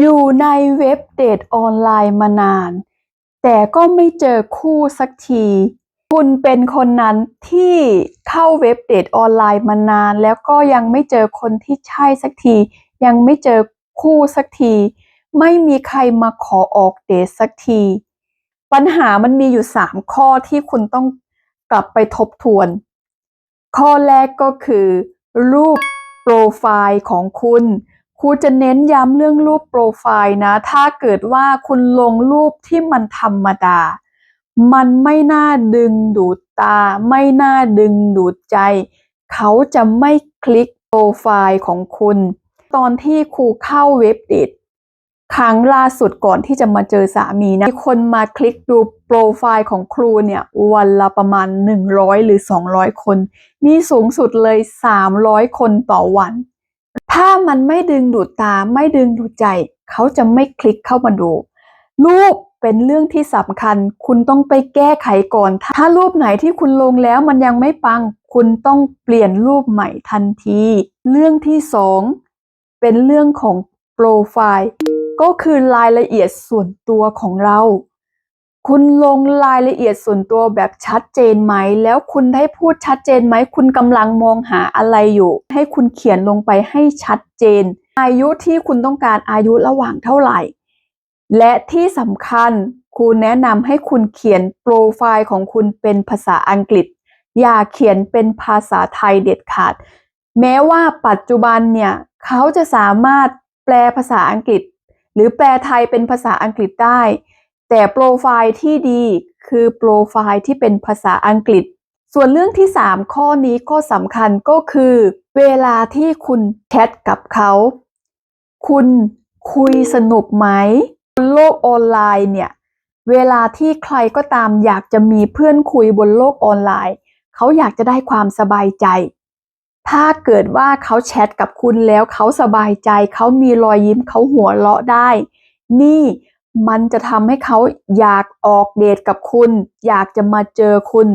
อยู่ในเว็บเดทออนไลน์มานาน แต่ก็ไม่เจอคู่สักที คุณเป็นคนนั้นที่เข้าเว็บเดทออนไลน์มานาน แล้วก็ยังไม่เจอคนที่ใช่สักที ยังไม่เจอคู่สักที ไม่มีใครมาขอออกเดทสักที ปัญหามันมีอยู่สามข้อที่คุณต้องกลับไปทบทวน ข้อแรกก็คือ รูปโปรไฟล์ของคุณ ครูจะเน้นย้ำเรื่องรูปโปรไฟล์นะ ถ้าเกิดว่าคุณลงรูปที่มันธรรมดา มันไม่น่าดึงดูดตา ไม่น่าดึงดูดใจ เขาจะไม่คลิกโปรไฟล์ของคุณ ตอนที่ครูเข้าเว็บเดทครั้งล่าสุดก่อนที่จะมาเจอสามีนะมีคนมาคลิกดูโปรไฟล์ของครูเนี่ย วันละประมาณ 100 หรือ 200 คน นี่สูงสุดเลย 300 คนต่อวัน ถ้ามันไม่ดึงดูดตาไม่ดึงดูดใจ เขาจะไม่คลิกเข้ามาดู รูปเป็นเรื่องที่สำคัญ คุณต้องไปแก้ไขก่อน ถ้ารูปไหนที่คุณลงแล้วมันยังไม่ปัง คุณต้องเปลี่ยนรูปใหม่ทันที เรื่องที่สองเป็นเรื่องของโปรไฟล์ ก็คือรายละเอียดส่วนตัวของเรา คุณลงรายละเอียดส่วนตัวแบบชัดเจนไหม แล้วคุณได้พูดชัดเจนไหม คุณกำลังมองหาอะไรอยู่ ให้คุณเขียนลงไปให้ชัดเจน อายุที่คุณต้องการอายุระหว่างเท่าไหร่ และที่สำคัญครูแนะนำให้คุณเขียนโปรไฟล์ของคุณเป็นภาษาอังกฤษ อย่าเขียนเป็นภาษาไทยเด็ดขาด แม้ว่าปัจจุบันเนี่ยเขาจะสามารถแปลภาษาอังกฤษ หรือแปลไทยเป็นภาษาอังกฤษได้ แต่โปรไฟล์ที่ดีคือโปรไฟล์ที่เป็นภาษาอังกฤษ ส่วนเรื่องที่ 3 ข้อนี้ก็สำคัญก็คือ เวลาที่คุณแชทกับเขา คุณคุยสนุกไหมบนโลกออนไลน์เนี่ย เวลาที่ใครก็ตามอยากจะมีเพื่อนคุยบนโลกออนไลน์ เขาอยากจะได้ความสบายใจ ถ้าเกิดว่าเขาแชทกับคุณแล้วเขาสบายใจ เขามีรอยยิ้มเขาหัวเราะได้ นี่ มันจะทำให้เขาอยากออกเดทกับคุณ อยากจะมาเจอคุณ